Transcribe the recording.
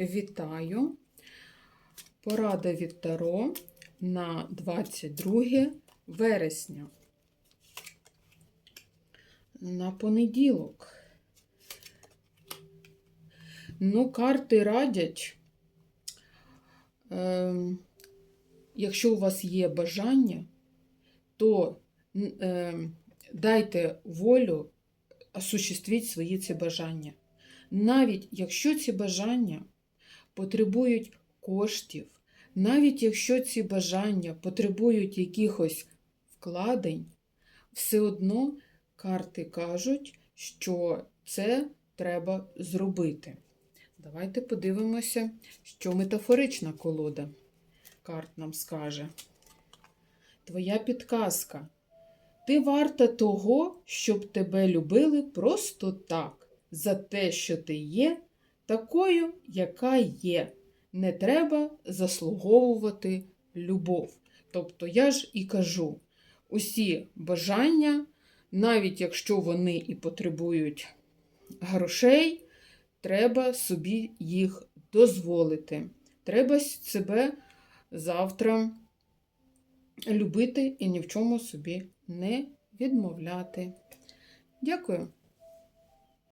Вітаю! Порада від Таро на 22 вересня. На понеділок. Ну, карти радять, ем, якщо у вас є бажання, то ем, дайте волю осуществіть свої ці бажання. Навіть якщо ці бажання потребують коштів, навіть якщо ці бажання потребують якихось вкладень, все одно карти кажуть, що це треба зробити. Давайте подивимося, що метафорична колода карт нам скаже. Твоя підказка. Ти варта того, щоб тебе любили просто так, за те, що ти є, такою, яка є. Не треба заслуговувати любов. Тобто я ж і кажу, усі бажання, навіть якщо вони і потребують грошей, треба собі їх дозволити. Треба себе завтра любити і ні в чому собі не відмовляти. Дякую.